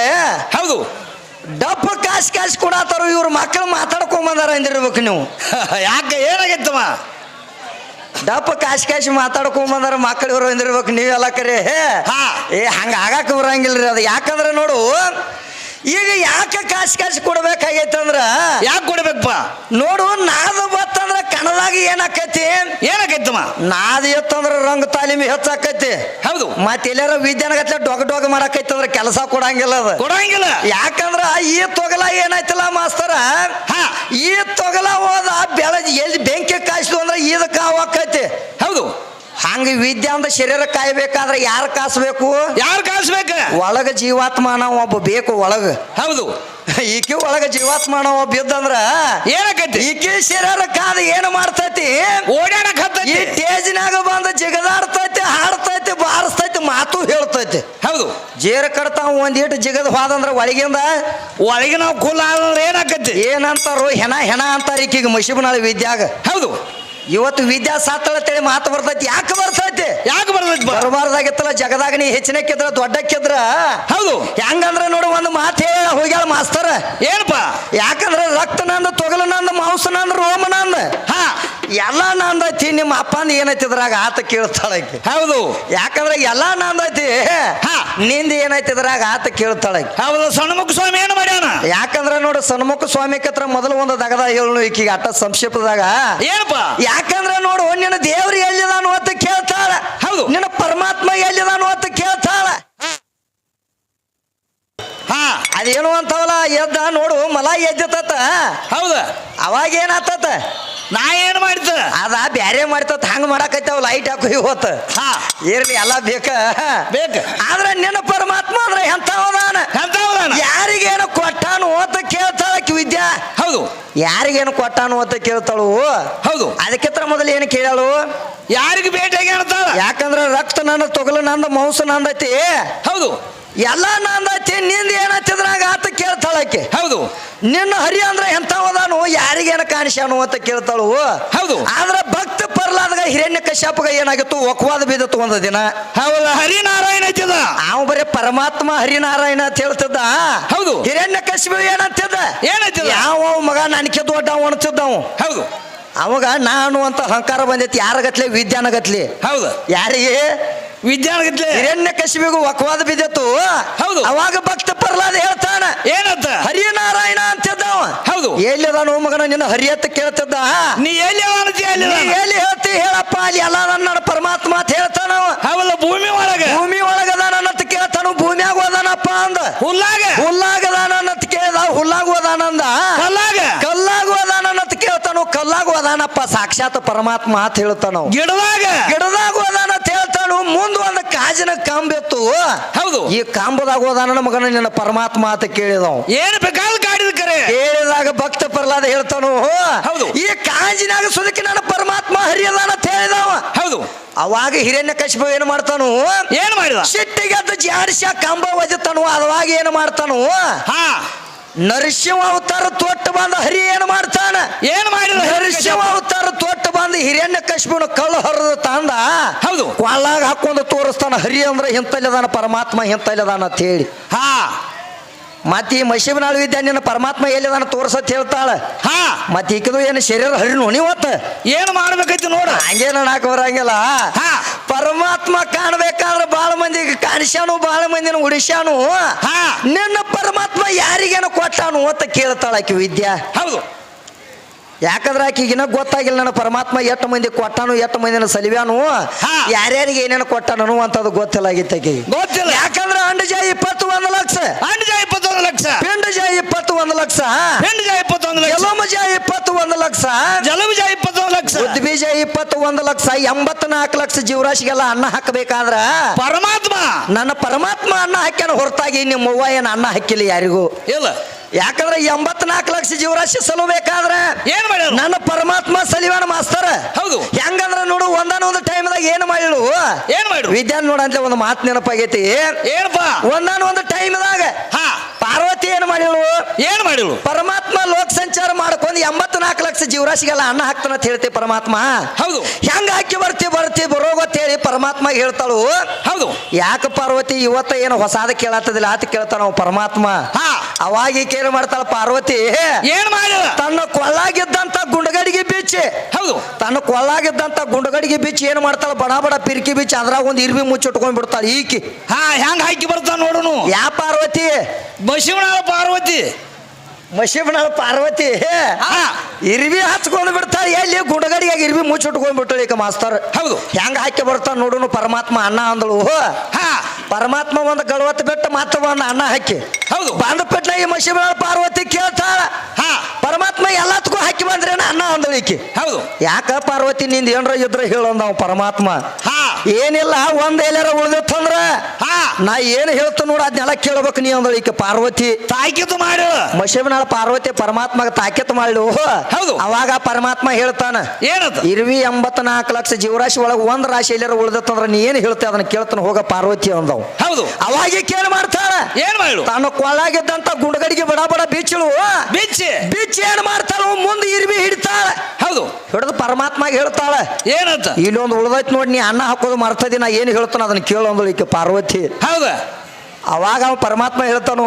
ಹೌದು. ಡಪ್ಪ ಕಾಶ್ ಕಾಶ್ ಕೊಡತ್ತಾರ ಇವ್ರ ಮಕ್ಕಳು ಮಾತಾಡ್ಕೊಂಡ್ ಬಂದಾರ ಅಂದಿರ್ಬೇಕು ನೀವು. ಯಾಕೆ ಏನಾಗಿತ್ತಮ್ಮ? ಡಪ್ಪ ಕಾಶ್ ಕಾಶ್ ಮಾತಾಡ್ಕೊಂಡ್ ಬಂದಾರ ಮಕ್ಕಳು ಇವ್ರು ಅಂದಿರ್ಬೇಕು ನೀವೆಲ್ಲ ಕರೆ. ಹಾ. ಏ ಹಂಗ ಆಗಾಕ ಬರಂಗಿಲ್ರಿ ಅದು. ಯಾಕಂದ್ರೆ ನೋಡು ಈಗ ಯಾಕೆ ಕಾಸು ಕಾಸು ಕೊಡ್ಬೇಕಾಗೈತೆ ಅಂದ್ರ? ಯಾಕೆ ಕೊಡ್ಬೇಕಪ್ಪ? ನೋಡು ನಾದ ಬತ್ತಂದ್ರ ಕಣದಾಗ ಏನಾಕೈತಿ? ಏನಾಕೈತಮ್ಮ? ನಾದ ಎತ್ತಂದ್ರ ರಂಗ ತಾಲೀಮಿ ಹೆಚ್ಚಾಕೈತಿ. ಹೌದು. ಮತ್ತೆ ಎಲ್ಲಾರ ವಿದ್ಯಾನಗತ್ಲೆ ಡೊಗ್ ಡೊಗ್ ಮಾಡಕೈತಿ ಅಂದ್ರ ಕೆಲಸ ಕೊಡಂಗಿಲ್ಲ ಅದು. ಕೊಡಂಗಿಲ್ಲ. ಯಾಕಂದ್ರ ಈ ತೊಗಲ ಏನಾಯ್ತಲ್ಲ ಮಾಸ್ತರ? ಹಾ. ಈ ತೊಗಲ ಹೋದ ಬೆಳ ಎಲ್ಲಿ ಬೆಂಕಿ ಕಾಯಿಸ್ತು ಅಂದ್ರೆ ಈದ ಕಾವಾಕೈತಿ. ಹೌದು. ಹಂಗ ವಿದ್ಯೆ ಅಂದ ಶರೀರ ಕಾಯ್ಬೇಕಾದ್ರೆ ಯಾರು ಕಾಸ್ಬೇಕು? ಯಾರು ಕಾಸ್ಬೇಕ? ಒಳಗ ಜೀವಾತ್ಮನ ಒಬ್ಬ ಬೇಕು ಒಳಗ. ಹೌದು. ಈಕೆ ಒಳಗ ಜೀವಾತ್ಮನ ಒಬ್ಬ ಇದ್ದಂದ್ರ ಏನಾಕೈತಿ ಈಕೆ ಶರೀರ ಕಾದ ಏನು ಮಾಡ್ತೈತಿ? ಓಡಾಡಕ್ ಈ ಹತ್ತೈತಿ ಟೇಜಿನಾಗ ಬಂದ ಜಿಗದಾಡ್ತೈತಿ ಹಾಡ್ತೈತಿ ಬಾರಿಸ್ತೈತಿ ಮಾತು ಹೇಳ್ತೈತಿ. ಹೌದು. ಜೇರ ಕಡ್ತಾವ ಒಂದೀಟ್ ಜಿಗದ ಹೋದಂದ್ರ ಒಳಗಿಂದ ಒಳಗಿನ ಕುಲ ಏನಾಕೈತಿ ಏನಂತಾರೋ ಹೆಣ ಹೆಣ ಅಂತಾರ ಈಕಿಗೆ ಮಶಿಬನಾಳ ವಿದ್ಯಾಗ. ಹೌದು. ಇವತ್ತು ವಿದ್ಯಾ ಸಾತಳತೇಳಿ ಮಾತು ಬರ್ತೈತಿ. ಯಾಕೆ ಬರ್ತೈತಿ? ಯಾಕೆ ಬರ್ತೈತಿ ಬರಬಾರ್ದಾಗಿತ್ತಲ್ಲ ಜಗದಾಗ ನೀ ಹೆಚ್ಚಿನಕ್ಕಿದ್ರ ದೊಡ್ಡಕ್ಕಿದ್ರ? ಹೌದು. ಹೆಂಗಂದ್ರ ನೋಡು ಒಂದು ಮಾತು ಹೇಳ ಹೋಗ್ಯಾಳ ಮಾಸ್ತರ. ಏನಪ್ಪ? ಯಾಕಂದ್ರೆ ರಕ್ತ ನಂದ ತೊಗಲು ರೋಮನಂದ ಮಾಂಸ ನಂದ ರೋಮ ನಂದ. ಹಾ. ಎಲ್ಲ ನಂದೈತಿ ನಿಮ್ಮ ಅಪ್ಪನ ಏನಾಯ್ತಿದ್ರಾಗ ಆತ ಕೇಳ್ತಾಳಕ್ಕೆ ಹೌದು. ಯಾಕಂದ್ರೆ ಎಲ್ಲ ನಂದೈತಿ ಹಾ. ನಿಂದ ಏನಾಯ್ತಿದ್ರಾಗ ಆತ ಕೇಳ್ತಾಳಕ್ಕೆ ಹೌದು ಸಣ್ಮುಖ ಸ್ವಾಮಿ ಏನು ಮಾಡ್ಯಾನ? ಯಾಕಂದ್ರೆ ನೋಡು ಸಣ್ಮುಖ ಸ್ವಾಮಿ ಕತ್ರ ಮೊದಲು ಒಂದು ದಗದ ಹೇಳು ಈಕಿಗೆ ಅಟ್ಟ ಸಂಕ್ಷಿಪ್ತದಾಗ ಏನಪ್ಪ? ಯಾಕಂದ್ರೆ ನೋಡು ನಿನ್ನ ದೇವ್ರು ಎಲ್ಲಿದಾನು ಅಂತ ಕೇಳ್ತಾಳ. ಹೌದು. ನಿನ್ನ ಪರಮಾತ್ಮ ಎಲ್ಲಿದಾನು ಅಂತ ಕೇಳ್ತಾಳ. ಹಾ. ಅದೇನು ಅಂತವಲ್ಲ ಎದ್ದ ನೋಡು ಮಲ ಎದ್ದಿತ್ತ. ಹೌದ. ಅವಾಗ ಏನಾತತ? ನಾ ಏನ್ ಮಾಡ್ತ ಅದ ಬ್ಯಾರೆ ಮಾಡ್ತತ್ ಹಂಗ ಮಾಡಾಕೈತಾವ ಲೈಟ್ ಹಾಕು ಇವತ್ತು ಹಾ. ಇರ್ಲಿ ಎಲ್ಲ ಬೇಕ. ಬೇಕ. ಆದ್ರೆ ನಿನ್ನ ಪರಮಾತ್ಮ ಅಂದ್ರೆ ಎಂಥವದಾನ ಎಂತ ಹೌದಾನ ಯಾರಿಗೇನು ಕೊಟ್ಟಾನು ಅಂತ ಕೇಳ್ತಾಳ ಆಕಿ ವಿದ್ಯಾ? ಹೌದು. ಯಾರಿಗೇನು ಕೊಟ್ಟಾನು ಅಂತ ಕೇಳ್ತಾಳು? ಹೌದು. ಅದೇ ಅದಕ್ಕಿಂತ ಮೊದಲು ಏನು ಕೇಳಾಳು ಯಾರಿಗೆ ಭೇಟಿ ಹೇಳ್ತಾಳ ಯಾಕಂದ್ರ ರಕ್ತ ನನ್ನ ತೊಗಲು ನಂದ ಮಾಂಸ ನಂದೈತಿ. ಹೌದು. ಎಲ್ಲ ನಂದೈತಿ ನಿಂದ ಏನತ್ತಿದ್ರಾಗ ಆತ ಕೇಳ್ತಾಳ ಆಕೆ. ಹೌದು. ನಿನ್ನ ಹರಿ ಅಂದ್ರೆ ಎಂಥವದಾನು? ಯಾರಿಗೇನ ಕಾಣಿಸ್ಯಾನು ಅಂತ ಕೇಳ್ತಾಳು. ಹೌದು. ಆದ್ರೆ ಭಕ್ತ ಪರ್ಲಾದಾಗ ಹಿರಣ್ಯ ಕಶ್ಯಪಗ ಏನಾಗಿತ್ತು? ಒಕ್ವಾದ ಬಿದ್ದತ್ತು ಒಂದು ದಿನ. ಹೌದು ಹರಿನಾರಾಯಣ ಐತಿದ ಅವ ಬರೀ ಪರಮಾತ್ಮ ಹರಿನಾರಾಯಣ ಅಂತ ಹೇಳ್ತಿದ್ದ. ಹೌದು. ಹಿರಣ್ಯ ಕಶ್ಯಪ ಏನಂತಿದ್ದ? ಏನೈತಿದ ಯಾವ ಮಗ ನನಗೆ ದೊಡ್ಡ ಅವ? ಹೌದು. ಅವಾಗ ನಾನು ಅಂತ ಅಹಂಕಾರ ಬಂದೈತಿ. ಯಾರಗತ್ಲೆ ವಿದ್ಯಾನಗತ್ಲಿ ಹೌದು. ಯಾರಿಗೆ? ಹಿರಣ್ಯ ಕಶಿಬಿಗೂ ವಕವಾದ ಬಿದ್ದಿತ್ತು. ಹೌದು. ಅವಾಗ ಭಕ್ತ ಪ್ರಹ್ಲಾದ ಹೇಳ್ತಾನ ಏನಂತ? ಹರಿನಾರಾಯಣ ಅಂತ ಹೌದು. ಎಲ್ಲಿದಾನು ಮಗನ ನಿನ್ನ ಹರಿಯತ್ತ ಕೇಳ್ತಿದ್ದ? ನೀ ಎಲ್ಲಿ ನೀ ಎಲ್ಲಿ ಹೇಳ್ತಿ? ಹೇಳಪ್ಪ ಅಲ್ಲಿ ಎಲ್ಲ ನನ್ನ ಪರಮಾತ್ಮ ಅಂತ ಹೇಳ್ತಾನ ಹೌದು ಭೂಮಿ ಒಳಗ. ಭೂಮಿ ಅಂತ ಕೇಳ್ತಾನು ಭೂಮಿಯಾಗ ಹೋದಾನಪ್ಪ ಅಂದ. ಹುಲ್ಲಾಗ. ಅಂತ ಕೇಳ್ದ ಹುಲ್ಲಾಗ ಹೋದಾನಂದ ಕಲ್ಲಾಗ. ಕಲ್ಲಾಗ ಹೋದಾನಂತ ಕೇಳ್ತಾನು ಕಲ್ಲಾಗ ಹೋದಾನಪ್ಪ ಸಾಕ್ಷಾತ್ ಪರಮಾತ್ಮ ಅಂತ ಹೇಳ್ತಾನು ಗಿಡದಾಗ. ಗಿಡದಾಗ ಹೋದಾನ ಅಂತ ಹೇಳ್ತಾನು ಮುಂದ್ ಒಂದ್ ಕಾಜಿನ ಕಾಂಬೆತ್ತು ಹೌದು. ಈ ಕಾಂಬದಾಗ ಹೋದಾನ ಮಗನ ನಿನ್ನ ಪರಮಾತ್ಮ ಅಂತ ಕೇಳಿದವು. ಏನು ಬೇಕಾದ ಕಾಡಿದ ಕರೆ. ಕೇಳಿದಾಗ ಭಕ್ತ ಪ್ರಹ್ಲಾದ ಹೇಳ್ತಾನು ಹೌದು. ಈ ಕಾಜಿನಾಗ ಸುದಕ್ಕೆ ನನ್ನ ಪರಮಾತ್ಮ ಹರಿಯಲ್ಲ ಅಂತ ಹೇಳಿದವ. ಹೌದು. ಅವಾಗ ಹಿರಣ್ಯ ಕಶ್ಯಪ ಏನ್ ಮಾಡ್ತಾನು ಏನ್ ಮಾಡಿದ? ಸಿಟ್ಟಿಗೆ ಅದು ಜಾಡಿಸ ಕಂಬ ಒಜತಾನು ಆವಾಗ ಏನ್ ಮಾಡ್ತಾನು ಹಾ. ನರಸಿಂಹ ಅವತಾರ ತೊಟ್ಟು ಬಂದ ಹರಿ ಏನ್ ಮಾಡ್ತಾನ ಏನ್ ಮಾಡಿದ ನರಸಿಂಹ ಅವತಾರ ತೊಟ್ಟು ಬಂದ ಕಳ್ಳ ಹರಿದ ತಂದ ಹೌದು. ಕೊಳ್ಳಾಗ ಹಾಕೊಂಡು ತೋರಿಸ್ತಾನ ಹರಿ ಅಂದ್ರೆ ಹಿಂತಲ್ಲದಾನ ಪರಮಾತ್ಮ ಹಿಂತಲ್ಲಿದಾನ ಅಂತ ಹೇಳಿ. ಹಾ. ಮತ್ತೆ ಈ ಮಶಿಬನಾಳು ವಿದ್ಯಾ ನಿನ್ನ ಪರಮಾತ್ಮ ಎಲ್ಲಿದಾನ ತೋರ್ಸತ್ ಹೇಳ್ತಾಳ. ಹಾ. ಮತ್ತೆ ಈಕದು ಏನು ಶರೀರ ಹರಿ ನೋಣಿ ಒತ್ತ? ಏನ್ ಮಾಡ್ಬೇಕೈತಿ ನೋಡ. ಹಂಗೇನ ನಾಕ ಬರಂಗಿಲ್ಲ. ಹಾ. ಪರಮಾತ್ಮ ಕಾಣ್ಬೇಕಾದ್ರೆ ಬಾಳ ಮಂದಿಗೆ ಕಾಣಿಸ್ಯಾನು ಬಾಳ ಮಂದಿನ ಉಡಿಸ್ಯಾನು. ಹಾ. ನಿನ್ನ ಪರಮಾತ್ಮ ಯಾರಿಗೇನು ಕೊಟ್ಟಾನು ಅಂತ ಕೇಳ್ತಾಳ ಆಕಿ ವಿದ್ಯಾ. ಹೌದು. ಯಾಕಂದ್ರೆ ಆಕಿಗಿನ ಗೊತ್ತಾಗಿಲ್ಲ ನನ್ನ ಪರಮಾತ್ಮ ಎಷ್ಟು ಮಂದಿ ಕೊಟ್ಟಾನು ಎಷ್ಟು ಮಂದಿನ ಸಲಿವ್ಯಾನು. ಯಾರ್ಯಾರಿಗೆ ಏನೇನು ಕೊಟ್ಟಾನು ಅಂತದು ಗೊತ್ತಿಲ್ಲ ಆಗಿತ್ತು ಆಕಿ ಗೊತ್ತಿಲ್ಲ. ಯಾಕಂದ್ರೆ ಅಂಡಜ ಇಪ್ಪತ್ತು ಒಂದು ಲಕ್ಷ. ಅಂಡಜ ಇಪ್ಪತ್ತೊಂದು ಲಕ್ಷ. ಪಿಂಡಜ ಇಪ್ಪತ್ತು ಒಂದು ಲಕ್ಷ. ಹೆಂಡಜ ಇಪ್ಪತ್ತೊಂದು ಲಕ್ಷ. ಕೆಲಮಜ ಇಪ್ಪತ್ತು ಒಂದು ಲಕ್ಷ. ಜಲಬುಜ ಇಪ್ಪತ್ತೊಂದು ಲಕ್ಷ. ಬೀಜ ಇಪ್ಪತ್ತು ಒಂದು ಲಕ್ಷ. ಎಂಬತ್ನಾಲ್ಕು ಲಕ್ಷ ಜೀವರಾಶಿಗೆಲ್ಲ ಅನ್ನ ಹಾಕಬೇಕಾದ್ರ ಪರಮಾತ್ಮ. ನನ್ನ ಪರಮಾತ್ಮ ಅನ್ನ ಹಾಕ್ಯಾನ ಹೊರತಾಗಿ ನಿಮ್ಮ ಅವ್ವ ಏನು ಅನ್ನ ಹಾಕಿಲ್ಲ ಯಾರಿಗೂ? ಇಲ್ಲ. ಯಾಕಂದ್ರೆ ಎಂಬತ್ನಾಲ್ಕು ಲಕ್ಷ ಜೀವರಾಶಿ ಸಲಬೇಕಾದ್ರೆ ಏನ್ ಮಾಡ್ಯಾರ? ನನ್ನ ಪರಮಾತ್ಮ ಸಲಿವಾನ ಮಾಸ್ತರ. ಹೌದು. ಹೆಂಗಂದ್ರ ನೋಡು ಒಂದಾನ ಒಂದು ಟೈಮ್ದಾಗ ಏನು ಮಾಡಿಳು ಏನ್ ಮಾಡಿ ವಿದ್ಯಾನ್ ನೋಡಂತ ಒಂದು ಮಾತು ನೆನಪಾಗೈತಿ. ಏನಪ್ಪ? ಒಂದಾನ ಒಂದು ಟೈಮ್ದಾಗ ಹಾ. ಪಾರ್ವತಿ ಏನು ಮಾಡಿಳು? ಏನ್ ಮಾಡಿಳು? ಪರಮಾತ್ಮ ಲೋಕ ಸಂಚಾರ ಮಾಡ್ಕೊಂಡು ಎಂಬತ್ನಾಲ್ಕು ಲಕ್ಷ ಜೀವರಾಶಿಗೆಲ್ಲ ಅನ್ನ ಹಾಕ್ತಾನ ಅಂತ ಹೇಳ್ತಿ ಪರಮಾತ್ಮ. ಹೌದು. ಹೆಂಗ ಹಾಕಿ ಬರ್ತಿ ಬರ್ತಿ ಬರೋಗತ್ ಹೇಳಿ ಪರಮಾತ್ಮ ಹೇಳ್ತಾಳು. ಹೌದು. ಯಾಕೆ ಪಾರ್ವತಿ ಇವತ್ತ ಏನು ಹೊಸಾದ ಕೇಳತ್ತದಿಲ್ಲ ಆತ ಕೇಳ್ತಾನ ಪರಮಾತ್ಮ. ಹಾ. ಅವಾಗ ಈಕೆ ಏನು ಮಾಡ್ತಾಳ ಪಾರ್ವತಿ? ಏನ್ ಮಾಡ? ತನ್ನ ಕೊಳ್ಳಾಗಿದ್ದಂತ ಗುಂಡಗಡಿಗೆ ಬಿಚ್ಚಿ ಹೌದು. ತನ್ನ ಕೊಳ್ಳಾಗಿದ್ದಂತ ಗುಂಡಗಡಿಗೆ ಬಿಚ್ಚಿ ಏನ್ ಮಾಡ್ತಾಳ? ಬಡ ಬಡ ಪಿರ್ಕಿ ಬಿಚ್ಚಿ ಅದ್ರಾಗ ಒಂದ್ ಇರ್ಬಿ ಮುಚ್ಚಿಟ್ಕೊಂಡ್ ಬಿಡ್ತಾಳ ಈಕಿ. ಹಾ ಹೆಂಗ್ ಹಾಕಿ ಬರ್ತಾನ ನೋಡುನು? ಯಾ ಪಾರ್ವತಿ? ಬಸವನಾಳ ಪಾರ್ವತಿ. ಮಶಿಬನಾಳ ಪಾರ್ವತಿ ಇರ್ವಿ ಹಚ್ಕೊಂಡು ಬಿಡ್ತಾರ ಬಿಡ್ತಾಳ. ಎಲ್ಲಿ ಗುಡಗಡಿಯಾಗಿ ಇರ್ವಿ ಮುಚ್ಚಿಟ್ಕೊಂಡ್ ಬಿಟ್ಟಳು ಈಗ ಮಾಸ್ತರ್. ಹೌದು. ಹೆಂಗ ಹಾಕಿ ಬರ್ತಾರ ನೋಡುನು ಪರಮಾತ್ಮ ಅನ್ನ ಅಂದಳು. ಹಾ. ಪರಮಾತ್ಮ ಒಂದು ಗಳವತ್ತು ಬಿಟ್ಟು ಮಾತ್ರ ಒಂದು ಅನ್ನ ಹಾಕಿ. ಹೌದು. ಬಂದ ಪೆಟ್ಟ ಈ ಮಶಿಬನಾಳ ಪಾರ್ವತಿ ಕೇಳ್ತಾಳ. ಹಾ. ಪರಮಾತ್ಮ ಎಲ್ಲದಕ್ಕೂ ಹಾಕಿ ಬಂದ್ರೆ ಅನ್ನ ಅಂದಳು ಈಕಿ. ಹೌದು. ಯಾಕ ಪಾರ್ವತಿ ನಿಂದ ಏನ್ರ ಇದ್ರ ಹೇಳಂದ ಪರಮಾತ್ಮ. ಹಾ. ಏನಿಲ್ಲ ಒಂದ್ ಎಲ್ಲಾರ ಉಳಿದಿತ್ತಂದ್ರ ಹಾ. ನಾ ಏನ್ ಹೇಳ್ತ ನೋಡ ಅದ್ನೆಲ್ಲ ಕೇಳ್ಬೇಕು ನೀ ಅಂದಳು ಈಕೆ ಪಾರ್ವತಿ. ತಾಯ್ಕಿತು ಮಾಡು. ಮಶಿಬನಾಳ ಪಾರ್ವತಿ ಪರಮಾತ್ಮಗ ತಾಕೆತ್ ಮಾಡ್ಲು ಹೌದು. ಅವಾಗ ಪರಮಾತ್ಮ ಹೇಳ್ತಾನ ಏನದು? ಇರ್ವಿ ಎಂಬತ್ನಾಲ್ಕು ಲಕ್ಷ ಜೀವರಾಶಿ ಒಳಗ ಒಂದ್ ರಾಶಿ ಎಲ್ಲಾರ ಉಳಿದತ್ತಂದ್ರ ನೀ ಏನ್ ಹೇಳ್ತೇ ಅದನ್ನ ಕೇಳ್ತಾನ ಹೋಗ ಪಾರ್ವತಿ ಅಂದವ್. ಹೌದು. ಅವಾಗ ಕೇಳ ಮಾಡ್ತಾಳ ಏನ್ ಮಾಡು ತಾನು ಕೊಳ್ಳಾಗಿದ್ದಂತ ಗುಂಡಗಡಿಗೆ ಬಡ ಬಡ ಬೀಚಳು. ಬಿಚ್ಚಿ ಬಿಚ್ಚಿ ಏನ್ ಮಾಡ್ತಾಳ? ಮುಂದೆ ಇರ್ವಿ ಹಿಡಿತಾಳ. ಹೌದು. ಹಿಡಿದು ಪರಮಾತ್ಮ ಹೇಳ್ತಾಳ ಏನಂತ? ಇಲ್ಲೊಂದು ಉಳ್ದೈತ್ ನೋಡಿ ನೀ ಅನ್ನ ಹಾಕೋದು ಮರ್ತದಿ ನಾ ಏನು ಹೇಳ್ತಾನ ಅದನ್ನ ಕೇಳು ಅಂದಳು ಈಕೆ ಪಾರ್ವತಿ. ಹೌದ. ಅವಾಗ ಅವ ಪರಮಾತ್ಮ ಹೇಳ್ತಾನು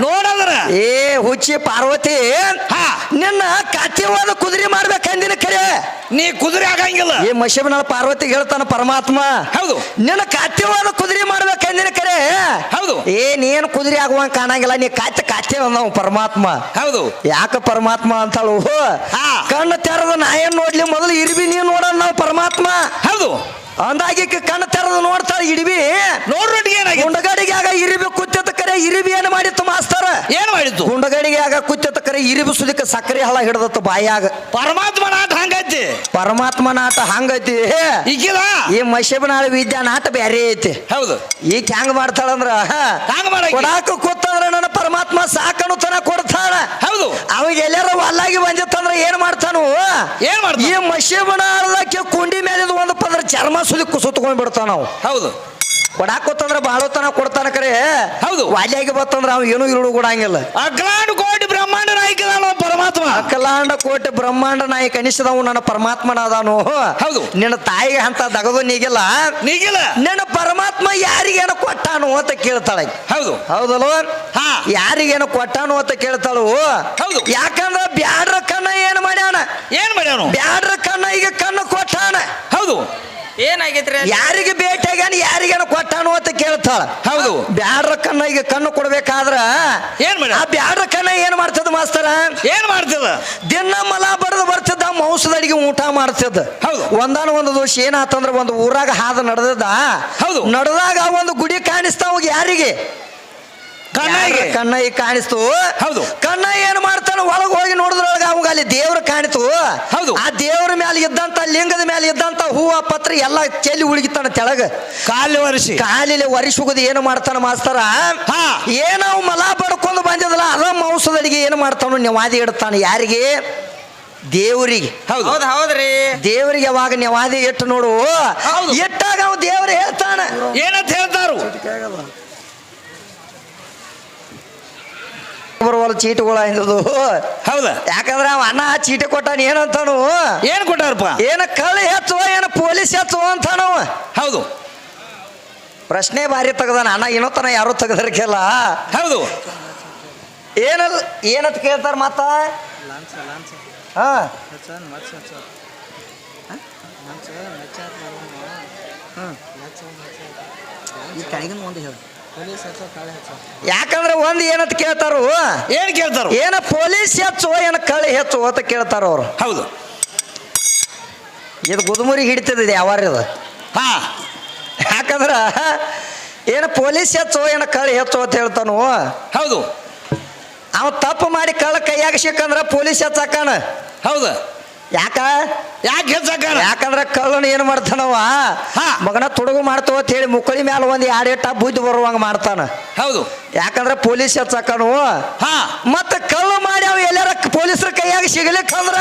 ನೋಡದ್ರ? ಏ ಹುಚ್ಚಿ ಪಾರ್ವತಿ ಹಾ. ನಿನ್ನ ಕತ್ತಿವಾದ ಕುದುರೆ ಮಾಡ್ಬೇಕಂದಿನ ಕರೆ. ನೀ ಕುದುರೆ ಆಗಂಗಿಲ್ಲ. ಈ ಮಶಿಬನ ಪಾರ್ವತಿಗೆ ಹೇಳ್ತಾನ ಪರಮಾತ್ಮ. ಹೌದು. ನಿನ್ನ ಕತ್ತಿವಾದ ಕುದುರೆ ಮಾಡ್ಬೇಕಂದಿನ ಕರೆ. ಹೌದು. ಏ ನೀನ್ ಕುದುರೆ ಆಗುವ ಕಾಣಂಗಿಲ್ಲ ನೀ ಕಾಚ ಕಾಚೆ ಅಂದವ್ ಪರಮಾತ್ಮ. ಹೌದು. ಯಾಕ ಪರಮಾತ್ಮ? ಅಂತಾಳು. ಹಾ. ಕಣ್ಣು ತೆರೆದ ನಾ ಏನ್ ನೋಡ್ಲಿ ಮೊದಲು ಇರ್ಬಿ ನೀನ್ ನೋಡೋಣ ನಾವು ಪರಮಾತ್ಮ. ಹೌದು. ಅಂದಾಗಿ ಈಕಿ ಕಣ್ಣು ತೆರೆದು ನೋಡ್ತಾಳ ಇಡ್ಬಿ ನೋಡ್ರೊಟ್ಟಿಗೆ ಏನಾಗಿತ್ತು ಗುಂಡಗಾಡಿಗೆ ಆಗ ಇರಿಬಿ ಕುತ್ತಿತ್ತ ಕರೆ ಇರಿಬಿ ಏನು ಮಾಡಿತ್ತು ಮಾಸ್ತರ? ಏನ್ ಮಾಡಿತ್ತು ಗುಂಡಗಡಿಗೆ ಆಗ ಕುತ್ತಿತ್ತ ಕರೆ ಇರಿಬಿ ಸುಲಿಕ ಸಕ್ಕರೆ ಹಳ ಹಿಡದತ್ತು ಬಾಯಾಗ. ಪರಮಾತ್ಮ ನಾಟ ಹಂಗೈತಿ. ಪರಮಾತ್ಮ ನಾಟ ಹಂಗೈತಿ ಈಗಿಲ್ಲ ಈ ಮಶಿಬನಾಳ ವಿದ್ಯಾ ನಾಟ ಬ್ಯಾರೆ ಐತಿ. ಹೌದು. ಈಗ ಹೆಂಗ್ ಮಾಡ್ತಾಳಂದ್ರ? ಹಂಗ ಮಾಡಕ್ಕೆ ಕೊಡಾಕ ಕೂತಂದ್ರ ನನ್ನ ಪರಮಾತ್ಮ ಸಾಕನು ತನ ಕೊಡ್ತಾಳ. ಹೌದು. ಅವಾಗ ಎಲ್ಲಾರ ಅಲ್ಲಾಗಿ ಬಂದಿತ್ತಂದ್ರ ಏನ್ ಮಾಡ್ತಾನು? ಏನ್ ಮಾಡ್ತಾನ? ಈ ಮಶಿಬಣ ಅರ್ಧಕ್ಕೆ ಕುಂಡಿ ಮೇಲೆ ಒಂದು ಪದ್ರ ಚರ್ಮ ಸುಲಿ ಕುಸುತ್ಕೊಂಡ್ ಬಿಡ್ತಾನ ನಾವು ಹೌದು. ಕೊಡಾಕೋತಂದ್ರ ಬಾಳೋತನ ಕೊಡ್ತಾನ ಕರೆ. ಹೌದು. ವಾಲ್ಯಾಗಿ ಬತ್ತಂದ್ರ ಅವ್ ಏನು ಇರುಳು ಕೊಡಂಗಿಲ್ಲ ಅಗ್ಲಾಂಡ್ ಕೋಟಿ ಬ್ರಹ್ಮಾಂಡ ನಾಯಕ ಪರಮಾತ್ಮ. ಅಖಲಾಂಡ ಕೋಟಿ ಬ್ರಹ್ಮಾಂಡ ನಾಯಕ ಅನಿಸಿದವು ನನ್ನ ಪರಮಾತ್ಮನ ಅದಾನು. ಹೌದು. ನಿನ್ನ ತಾಯಿಗೆ ಅಂತ ದಗದು ನೀಗಿಲ್ಲ. ನೀಗಿಲ್ಲ. ನಿನ್ನ ಪರಮಾತ್ಮ ಯಾರಿಗೇನು ಕೊಟ್ಟಾನು ಅಂತ ಕೇಳ್ತಾಳೆ. ಹೌದು. ಹೌದಲ್ವ? ಹಾ. ಯಾರಿಗೇನು ಕೊಟ್ಟಾನು ಅಂತ ಕೇಳ್ತಾಳು. ಹೌದು. ಯಾಕಂದ್ರ ಬ್ಯಾಡ್ರ ಕಣ್ಣ ಏನ್ ಮಾಡ್ಯಾನ? ಏನ್ ಮಾಡ್ಯಾನು? ಬ್ಯಾಡ್ರ ಕಣ್ಣ ಈಗ ಕಣ್ಣು ಕೊಟ್ಟಾನ. ಹೌದು. ಏನಾಗೈತ್ರಿ ಯಾರಿಗೆ ಭೇಟಿಯಾಗ್ಯಾನ ಯಾರಿಗೇನು ಕೊಟ್ಟಾನು ಅಂತ ಕೇಳ್ತಾಳ. ಹೌದು. ಬ್ಯಾಡ್ರ ಕಣ್ಣ ಈಗ ಕಣ್ಣು ಕೊಡ್ಬೇಕಾದ್ರ ಏನ್ ಮಾಡಿ ಆ ಬ್ಯಾಡ್ರ ಕಣ್ಣ ಏನ್ ಮಾಡ್ತದ ಮಾಸ್ತರ? ಏನ್ ಮಾಡ್ತದ? ದಿನ ಮಲ ಬಡದು ಬರ್ತಿದ್ದ ಮಾಂಸದ ಅಡಿಗೆ ಊಟ ಮಾಡ್ತಿದ್ದ ಹೌದು. ಒಂದಾನ ಒಂದು ದೋಷ ಏನಾತಂದ್ರ ಒಂದು ಊರಾಗ ಹಾದ ನಡೆದದ ಹೌದು. ನಡೆದಾಗ ಒಂದು ಗುಡಿ ಕಾಣಿಸ್ತಾವ ಯಾರಿಗೆ? ಕಣ್ಣಾಗಿ. ಕಣ್ಣಾಗಿ ಕಾಣಿಸ್ತು? ಹೌದು. ಕಣ್ಣ ಏನ್ ಮಾಡ್ತಾನ? ಒಳಗೆ ಹೋಗಿ ನೋಡಿದ್ರೊಳಗ ಅವಾಗ ಅಲ್ಲಿ ದೇವ್ರ ಕಾಣಿತು. ಹೌದು. ಆ ದೇವ್ರ ಮೇಲೆ ಇದ್ದಂತ ಲಿಂಗದ ಮೇಲೆ ಇದ್ದಂತ ಹೂವ ಪತ್ರ ಎಲ್ಲ ಚೆಲ್ಲಿ ಉಳಿಗಿತಾನ ತೆಳಗ. ಕಾಲಿ ಒರೆಸಿ. ಕಾಲಿಲೆ ಒರಿಸುಗದು ಏನು ಮಾಡ್ತಾನ ಮಾಸ್ತರ? ಏನೋ ಏನವು ಮಲ ಬಡ್ಕೊಂಡು ಬಂದಿದಲ್ಲ ಅದ ಮಾಂಸದಡಿಗೆ ಏನು ಮಾಡ್ತಾನು ನೆವಾದಿ ಇಡ್ತಾನೆ ಯಾರಿಗೆ? ದೇವರಿಗೆ. ಹೌದು. ಹೌದ್ ಹೌದ್ರಿ. ದೇವರಿಗೆ ಯಾವಾಗ ನೆವಾದಿ ಇಟ್ಟು ನೋಡು. ಇಟ್ಟಾಗ ಅವ್ ದೇವ್ರು ಹೇಳ್ತಾನ. ಏನಂತ ಹೇಳ್ತಾರು? ಬರುವಲ್ಲ ಚೀಟಿಗಳ ಇಂದದು ಹೌದ? ಯಾಕಂದ್ರೆ ಅವ ಅಣ್ಣ ಚೀಟಿ ಕೊಟ್ಟಾನ ಏನಂತಾನು? ಏನ್ ಕೊಟ್ಟಾರಪ್ಪ? ಏನ ಕಳ್ಳ ಹೆಚ್ಚುವ ಏನ ಪೊಲೀಸ್ ಹೆಚ್ಚುವ ಅಂತಾನು ಹೌದು. ಪ್ರಶ್ನೆ ಭಾರಿ ತೆಗ್ದಾನ. ಅಣ್ಣ ಇನ್ನೊತ್ತನ ಯಾರು ತೆಗದರ್ಕೆಲ್ಲ. ಹೌದು. ಏನಲ್ ಏನಂತ ಕೇಳ್ತಾರ ಮತ್ತ? ಹಾ. ಯಾಕಂದ್ರೆ ಒಂದ್ ಏನಂತ ಕೇಳ್ತಾರು? ಏನ್ ಕೇಳ್ತಾರ? ಏನ ಪೊಲೀಸ್ ಹೆಚ್ಚು ಏನ ಕಳೆ ಹೆಚ್ಚು ಅಂತ ಕೇಳ್ತಾರ ಅವ್ರು. ಹೌದು. ಇದು ಗುದುಮುರಿ ಹಿಡಿತದಿದೆ ಯಾವಾರ ಇದು? ಹಾ. ಯಾಕಂದ್ರ ಏನು ಪೊಲೀಸ್ ಹೆಚ್ಚು ಏನ ಕಳೆ ಹೆಚ್ಚು ಅಂತ ಹೇಳ್ತಾನು? ಹೌದು. ಅವ ತಪ್ಪು ಮಾಡಿ ಕಳ್ಳ ಕೈಯಾಗ ಸಿಕ್ಕಂದ್ರ ಪೊಲೀಸ್ ಹೆಚ್ಚಾಕಣ. ಹೌದು. ಯಾಕ? ಯಾಕೆ ಹೆಚ್ಚಾಕಾರ ಯಾಕಂದ್ರೆ ಕಳ್ಳನ ಏನು ಮಾಡ್ತಾನವ ಹಾ. ಮಗನ ತುಡುಗು ಮಾಡ್ತಾವ ಅಂತ ಹೇಳಿ ಮುಕ್ಕಳಿ ಮ್ಯಾಲ ಒಂದ್ ಎರಡು ಎಟ್ಟ ಬುದ್ಧಿ ಬರುವಂಗ ಮಾಡ್ತಾನ. ಹೌದು. ಯಾಕಂದ್ರೆ ಪೊಲೀಸ್ ಹೆಚ್ಚಾಕನು ಹಾ. ಮತ್ತ ಕಳ್ಳು ಮಾಡಿ ಅವ ಎಲ್ಲಾರ ಪೊಲೀಸರ ಕೈಯಾಗ ಸಿಗಲಿಕ್ಕಂದ್ರ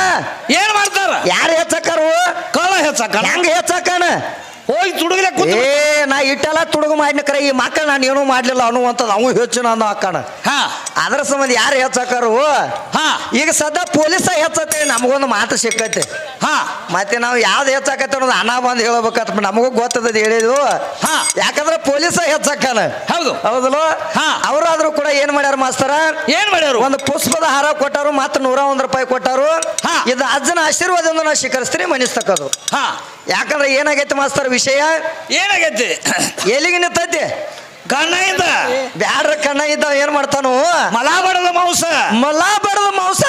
ಏನ್ ಮಾಡ್ತಾರ? ಯಾರು ಹೆಚ್ಚಾಕರು ಕಳ್ಳ ಹೆಚ್ಚಾಕಾರ ಹೆಂಗ ಹೆಚ್ಚಾಕನ ಹೋಗಿ ತುಡುಗಲೆ ಕೂತು ಏ ನಾ ಇಟ್ಟೆಲ್ಲ ತುಡುಗು ಮಾಡಿನ ಈ ಮಕ್ಕಳು ನಾನು ಏನೂ ಮಾಡಲಿಲ್ಲ ಅನ್ನುವಂಥದ್ದು ಅವು ಹೆಚ್ಚು ನಾನು ಹಾಕಣ ಹಾ. ಅದ್ರ ಸಂಬಂಧ ಯಾರು ಹೆಚ್ಚಾಕರು? ಹಾ. ಈಗ ಸದ್ಯ ಪೊಲೀಸ ಹೆಚ್ಚತ್ತೆ ನಮಗೊಂದು ಮಾತು ಸಿಕ್ಕತ್ತೆ ಹಾ. ಮತ್ತೆ ನಾವು ಯಾವ್ದು ಹೆಚ್ಚಾಕತ್ತೆ ಅನ್ನೋದು ಹಣ ಬಂದು ಹೇಳ್ಬೇಕಂತ ನಮಗೂ ಗೊತ್ತದ ಹೇಳಿದ್ವು. ಹಾ. ಯಾಕಂದ್ರೆ ಪೊಲೀಸ ಹೆಚ್ಚಾಕನ. ಹೌದು. ಹೌದಲ್ಲ? ಹಾ. ಅವರಾದ್ರೂ ಕೂಡ ಏನ್ ಮಾಡ್ಯಾರ ಮಾಸ್ತರ? ಏನ್ ಮಾಡ್ಯಾರು? ಒಂದು ಪುಷ್ಪದ ಹಾರ ಕೊಟ್ಟಾರು ಮತ್ತೆ ನೂರ ಒಂದ್ ರೂಪಾಯಿ ಕೊಟ್ಟಾರು. ಹಾ. ಇದು ಅಜ್ಜನ ಆಶೀರ್ವಾದದಿಂದ ನಾವು ಶಿಖರಿಸ್ತೀನಿ ಮನಿಸ್ತಕ್ಕದು. ಹಾ. ಯಾಕಂದ್ರೆ ಏನಾಗೈತೆ ಮಾಸ್ತರ್ ವಿಷಯ? ಏನಾಗೈತಿ? ಎಲ್ಲಿಗೆ ನಿಂತೈತಿ? ಇದ್ದ ಬ್ಯಾಡ್ರ ಕಣ್ಣ ಇದ್ದ ಏನ್ ಮಾಡ್ತಾನು? ಮಲಾ ಬಡದ ಮಾಂಸ. ಮಲಾ ಬಡದ ಮಾಂಸ